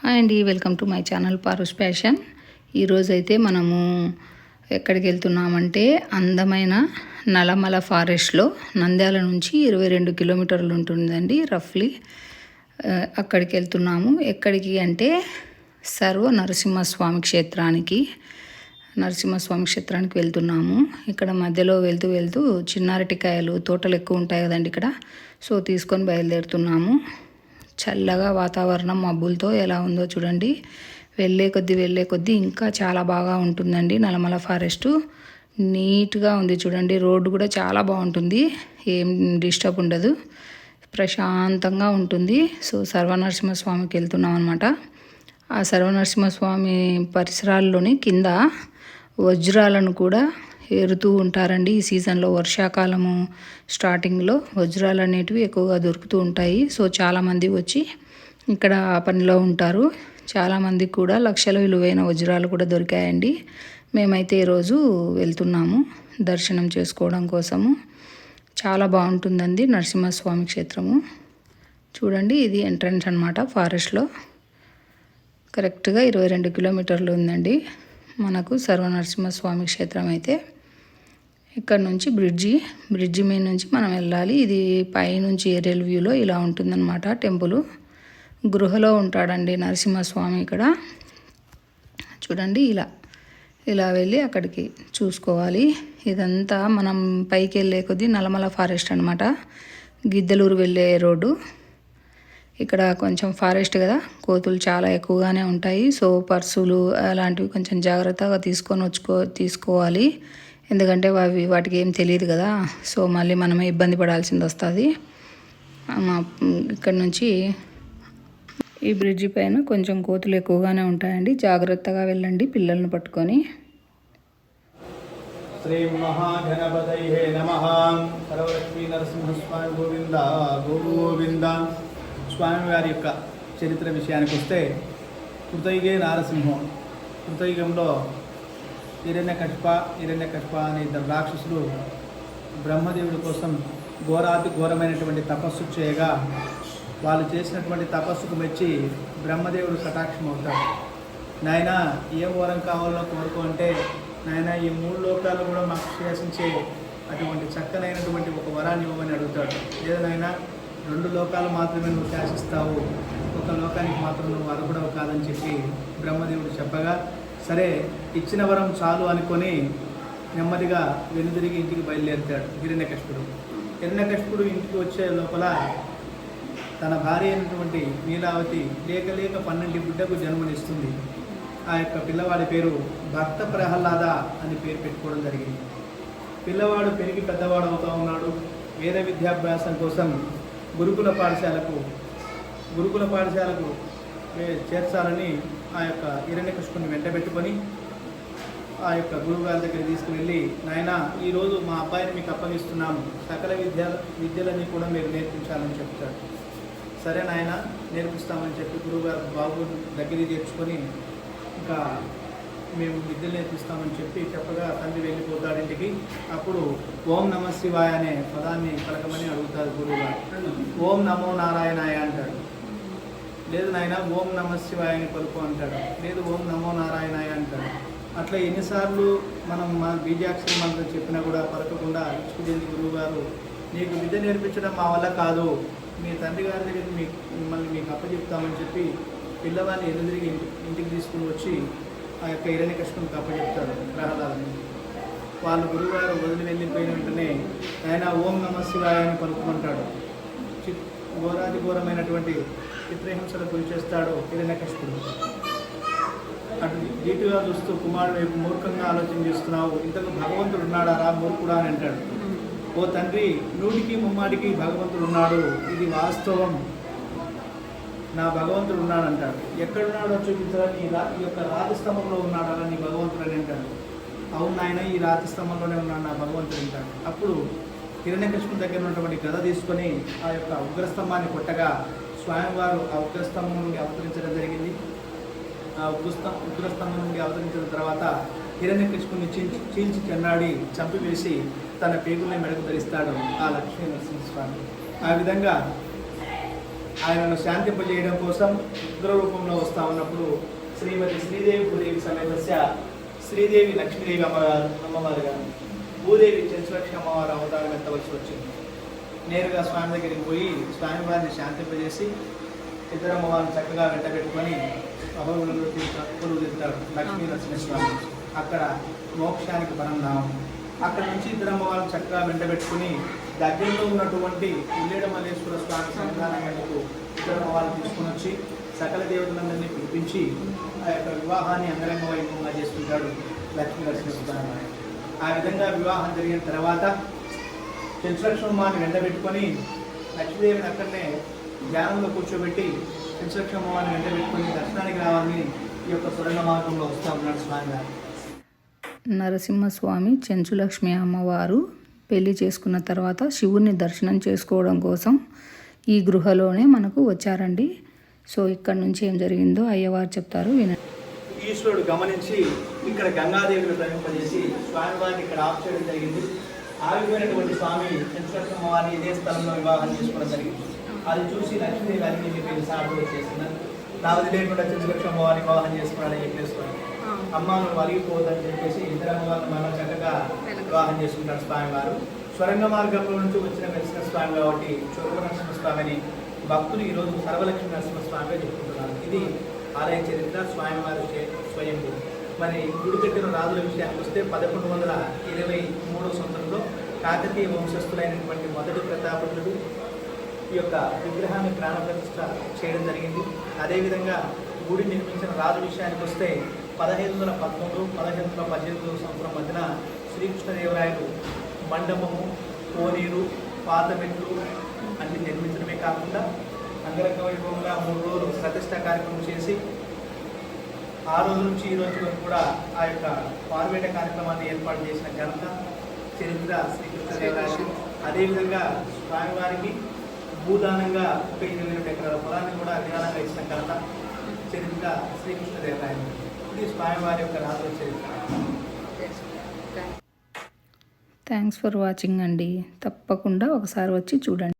Hi అండి welcome to my channel Paru's fashion. ఈరోజు అయితే మనము ఎక్కడికి వెళ్తున్నామంటే అందమైన నలమల ఫారెస్ట్లో నంద్యాల నుంచి ఇరవై రెండు కిలోమీటర్లు ఉంటుందండి రఫ్లీ. అక్కడికి వెళ్తున్నాము. ఎక్కడికి అంటే సర్వ నరసింహస్వామి క్షేత్రానికి నరసింహస్వామి క్షేత్రానికి వెళ్తున్నాము. ఇక్కడ మధ్యలో వెళ్తూ వెళ్తూ చిన్నారటికాయలు తోటలు ఎక్కువ ఉంటాయి కదండి ఇక్కడ. సో తీసుకొని బయలుదేరుతున్నాము. చల్లగా వాతావరణం మబ్బులతో ఎలా ఉందో చూడండి. వెళ్ళే కొద్దీ వెళ్ళే కొద్దీ ఇంకా చాలా బాగా ఉంటుందండి నల్లమల ఫారెస్ట్. నీట్గా ఉంది చూడండి. రోడ్డు కూడా చాలా బాగుంటుంది. ఏం డిస్టర్బ్ ఉండదు. ప్రశాంతంగా ఉంటుంది. సో సర్వనరసింహస్వామికి వెళ్తున్నాం అనమాట ఆ సర్వనరసింహస్వామి పరిసరాల్లోని కింద వజ్రాలను కూడా ఏరుతూ ఉంటారండి. ఈ సీజన్లో వర్షాకాలము స్టార్టింగ్లో వజ్రాలు అనేటివి ఎక్కువగా దొరుకుతూ ఉంటాయి. సో చాలామంది వచ్చి ఇక్కడ ఆ పనిలో ఉంటారు. చాలామందికి కూడా లక్షల విలువైన వజ్రాలు కూడా దొరికాయండి. మేమైతే ఈరోజు వెళ్తున్నాము దర్శనం చేసుకోవడం కోసము. చాలా బాగుంటుందండి నరసింహస్వామి క్షేత్రము. చూడండి ఇది ఎంట్రన్స్ అనమాట ఫారెస్ట్లో. కరెక్ట్గా ఇరవై రెండు కిలోమీటర్లు ఉందండి. మనకు సర్వనరసింహస్వామి క్షేత్రం అయితే. ఇక్కడ నుంచి బ్రిడ్జి బ్రిడ్జి మీద నుంచి మనం వెళ్ళాలి. ఇది పైనుంచి ఏరియల్ వ్యూలో ఇలా ఉంటుందన్నమాట టెంపుల్. గృహలో ఉంటాడండి నరసింహస్వామి ఇక్కడ. చూడండి ఇలా ఇలా వెళ్ళి అక్కడికి చూసుకోవాలి. ఇదంతా మనం పైకి వెళ్ళే కొద్దీ నల్లమల ఫారెస్ట్ అనమాట గిద్దలూరు వెళ్ళే రోడ్డు. ఇక్కడ కొంచెం ఫారెస్ట్ కదా కోతులు చాలా ఎక్కువగానే ఉంటాయి. సో పర్సులు అలాంటివి కొంచెం జాగ్రత్తగా తీసుకొని వచ్చుకో తీసుకోవాలి. ఎందుకంటే అవి వాటికి ఏం తెలియదు కదా. సో మళ్ళీ మనమే ఇబ్బంది పడాల్సింది వస్తుంది. ఇక్కడ నుంచి ఈ బ్రిడ్జి పైన కొంచెం కోతులు ఎక్కువగానే ఉంటాయండి. జాగ్రత్తగా వెళ్ళండి పిల్లల్ని పట్టుకొని. శ్రీ మహాగణపతయే నమ. సర్వలక్ష్మీ నరసింహస్వామి గోవింద గోవింద. స్వామివారి యొక్క చరిత్ర విషయానికి వస్తే కృతయుగే నారసింహం. కృతయుగంలో హిరణ్య కష్ప హిరణ్య కష్ప అనే ఇద్దరు రాక్షసులు బ్రహ్మదేవుడి కోసం ఘోరాతి ఘోరమైనటువంటి తపస్సు చేయగా వాళ్ళు చేసినటువంటి తపస్సుకు మెచ్చి బ్రహ్మదేవుడు కటాక్షం అవుతాడు నాయన ఏ వరం కావాలో కోరుకో అంటే నాయన ఈ మూడు లోకాలు కూడా మాకు శాసించే అటువంటి చక్కనైనటువంటి ఒక వరాన్ని ఇవ్వమని అడుగుతాడు. లేదనైనా రెండు లోకాలు మాత్రమే నువ్వు శాసిస్తావు. ఒక లోకానికి మాత్రం నువ్వు అర్హుడవు కాదని చెప్పి బ్రహ్మదేవుడు చెప్పగా సరే ఇచ్చిన వరం చాలు అనుకొని నెమ్మదిగా వెనుదిరిగి ఇంటికి బయలుదేరుతాడు హిరణ్యకశిపుడు. హిరణ్యకశిపుడు ఇంటికి వచ్చే లోపల తన భార్య అయినటువంటి నీలావతి లేక లేక పన్నెండు బిడ్డకు జన్మనిస్తుంది. ఆ యొక్క పిల్లవాడి పేరు భక్త ప్రహ్లాద అని పేరు పెట్టుకోవడం జరిగింది. పిల్లవాడు పెరిగి పెద్దవాడు అవుతా ఉన్నాడు. వేద విద్యాభ్యాసం కోసం గురుకుల పాఠశాలకు గురుకుల పాఠశాలకు చేర్చాలని ఆ యొక్క హిరణ్యకృష్ణుని వెంటబెట్టుకొని ఆ యొక్క గురువు గారి దగ్గర తీసుకువెళ్ళి నాయన ఈరోజు మా అబ్బాయిని మీకు అప్పగిస్తున్నాము. సకల విద్య విద్యలన్నీ కూడా మీరు నేర్పించాలని చెప్తాడు. సరే నాయన నేర్పిస్తామని చెప్పి గురువుగారు బాబు దగ్గరికి చేర్చుకొని ఇంకా మేము విద్యలు నేర్పిస్తామని చెప్పి చెప్పగా తండ్రి వెళ్ళిపోతాడు ఇంటికి. అప్పుడు ఓం నమ శివాయ అనే పదాన్ని పలకమని అడుగుతారు గురువుగారు. ఓం నమో నారాయణాయ అంటాడు. లేదు నాయన ఓం నమ శివాయని పలుకు అంటాడు. లేదు ఓం నమో నారాయణాయ అంటాడు. అట్లా ఎన్నిసార్లు మనం మన బీజాక్షరి మంత్రం చెప్పినా కూడా పలకకుండా ఇచ్చుకునేది గురువు గారు నీకు విద్య నేర్పించడం మా వల్ల కాదు. మీ తండ్రి గారి దగ్గర మీకు మిమ్మల్ని మీకు అప్పచెప్తామని చెప్పి పిల్లవాడిని ఎదురుదిరిగి ఇంటి ఇంటికి తీసుకుని వచ్చి ఆ యొక్క ఇరణ్య కృష్ణునికి అప్పచెప్తాడు ప్రహ్లాదని వాళ్ళ గురువుగారు వదిలి వెళ్ళిపోయిన వెంటనే ఆయన ఓం నమ శివాయ అని పలుకుమంటాడు చి- ఘోరాది ఘోరమైనటువంటి చిత్రహింసలకు గురి చేస్తాడో హిరణ్యకృష్ణుడు అటు దీటుగా చూస్తూ కుమారుడు వైపు మూర్ఖంగా ఆలోచన చేస్తున్నావు ఇంతకు భగవంతుడు ఉన్నాడా? రా మూర్ఖుడా అని అంటాడు. ఓ తండ్రి నూటికి ముమ్మాటికి భగవంతుడు ఉన్నాడు. ఇది వాస్తవం. నా భగవంతుడు ఉన్నాడంటాడు ఎక్కడున్నాడో చూపించాలని ఈ రా- ఈ యొక్క రాతిస్తంభంలో ఉన్నాడా నీ భగవంతుడు అని అంటాడు. అవును నాయన ఈ రాతి స్తంభంలోనే ఉన్నాడు నా భగవంతుడు అంటాడు. అప్పుడు హిరణ్యకృష్ణుడి దగ్గర ఉన్నటువంటి గద తీసుకొని ఆ యొక్క ఉగ్రస్తంభాన్ని కొట్టగా స్వామివారు ఆ ఉగ్రస్తంభం నుండి అవతరించడం జరిగింది. ఆ ఉగ్రస్త ఉగ్రస్తంభం నుండి అవతరించిన తర్వాత హిరణ్యకృష్ణుని చీల్చి చీల్చి చెన్నాడి చంపివేసి తన పేగుల్ని మెడకు ధరిస్తాడు ఆ లక్ష్మీ నరసింహస్వామి. ఆ విధంగా ఆయనను శాంతింపజేయడం కోసం ఉగ్ర రూపంలో వస్తా ఉన్నప్పుడు శ్రీమతి శ్రీదేవి భూదేవి సమేతస్య శ్రీదేవి లక్ష్మీదేవి అమ్మగారు గారు భూదేవి చంద్రలక్ష్మి అమ్మవారు అవతారం ఎత్తవలసి వచ్చింది నేరుగా స్వామి దగ్గరికి పోయి స్వామివారిని శాంతింపజేసి ఇతర అమ్మవారిని చక్కగా వెంటబెట్టుకొని అభవులలో కొలువు తింటారు. లక్ష్మీ నరసింహస్వామి అక్కడ మోక్షానికి పరంధామం అక్కడ నుంచి ఇద్దరు అమ్మవారిని చక్కగా వెంటబెట్టుకుని దగ్గరలో ఉన్నటువంటి ఉల్లేడ మల్లేశ్వర స్వామి సన్నిధానకు ఇద్దరు అమ్మవారిని తీసుకుని వచ్చి సకల దేవతలందరినీ పిలిపించి ఆ యొక్క వివాహాన్ని అంగరంగ వైభవంగా చేసుకుంటాడు లక్ష్మీ నరసింహస్వామి ఆ విధంగా వివాహం జరిగిన తర్వాత చెంచులక్ష్మమ్మని వెంటబెట్టుకొని లక్ష్మీదేవిని అక్కడనే ధ్యానంలో కూర్చోబెట్టి చెంచులక్ష్మమ్మని వెంటబెట్టుకొని దర్శనానికి రావాలని ఈ యొక్క సురంగ మార్గంలో వస్తూ ఉన్నాడు స్వామి గారు. నరసింహస్వామి చెంచులక్ష్మి అమ్మవారు పెళ్ళి చేసుకున్న తర్వాత శివుణ్ణి దర్శనం చేసుకోవడం కోసం ఈ గృహలోనే మనకు వచ్చారండి. సో ఇక్కడ నుంచి ఏం జరిగిందో అయ్యవారు చెప్తారు వినండి. ఈశ్వరుడు గమనించి ఇక్కడ గంగాదేవిని ప్రవేశింపజేసి స్వామివారిని ఇక్కడ ఆఫ్ చేయడం జరిగింది. ఆగిపోయినటువంటి స్వామి చెంచులక్ష్మ వారిని ఇదే స్థలంలో వివాహం చేసుకోవడం జరిగింది. అది చూసి లక్ష్మీదేవి అన్ని చెప్పి సాగు వచ్చేసింది నా వదిలేకుండా చెంచులక్ష్మ వారిని వివాహం చేసుకున్నాడని చెప్పేసుకున్నాను అమ్మ నువ్వు అలిగిపోవద్దని చెప్పేసి ఇద్దరు అమ్మవారిని మనం చక్కగా వివాహం చేసుకుంటారు స్వామి వారు స్వరంగ మార్గంలో నుంచి వచ్చిన నరసింహ స్వామి కాబట్టి చొరవ నరసింహ స్వామిని భక్తులు ఈరోజు సర్వలక్ష్మి నరసింహ స్వామిగా చెప్పుకుంటున్నారు. ఇది ఆలయ చరిత్ర స్వామివారి స్వయంభూ. మరి గుడి కట్టిన రాజుల విషయానికి వస్తే పదకొండు వందల ఇరవై మూడవ సంవత్సరంలో కాకతీయ వంశస్థులైనటువంటి మొదటి ప్రతాపరుడు ఈ యొక్క విగ్రహాన్ని ప్రాణప్రతిష్ఠ చేయడం జరిగింది. అదేవిధంగా గుడి నిర్మించిన రాజు విషయానికి వస్తే పదహైదు వందల పదకొండు పదహైదు వందల పద్దెనిమిదవ సంవత్సరం మధ్యన శ్రీకృష్ణదేవరాయలు మండపము కోనేరు పాతమెట్లు అన్ని నిర్మించడమే కాకుండా అంగరంగ వైభవంగా మూడు రోజులు ప్రతిష్ట కార్యక్రమం చేసి ఆ రోజు నుంచి ఈ రోజు వరకు కూడా ఆ యొక్క పార్వేట కార్యక్రమాన్ని ఏర్పాటు చేసిన ఘనత చరిత్ర శ్రీకృష్ణదేవరాయలు అదేవిధంగా స్వామివారికి భూదానంగా ఒక ఇరవై రెండు ఎకరాల పొలాన్ని కూడా విధానంగా ఇచ్చిన ఘనత చరిత్ర శ్రీకృష్ణదేవరాయలు. ఇది స్వామివారి యొక్క రాజు చరిత్ర. థ్యాంక్స్ ఫర్ వాచింగ్ అండి. తప్పకుండా ఒకసారి వచ్చి చూడండి.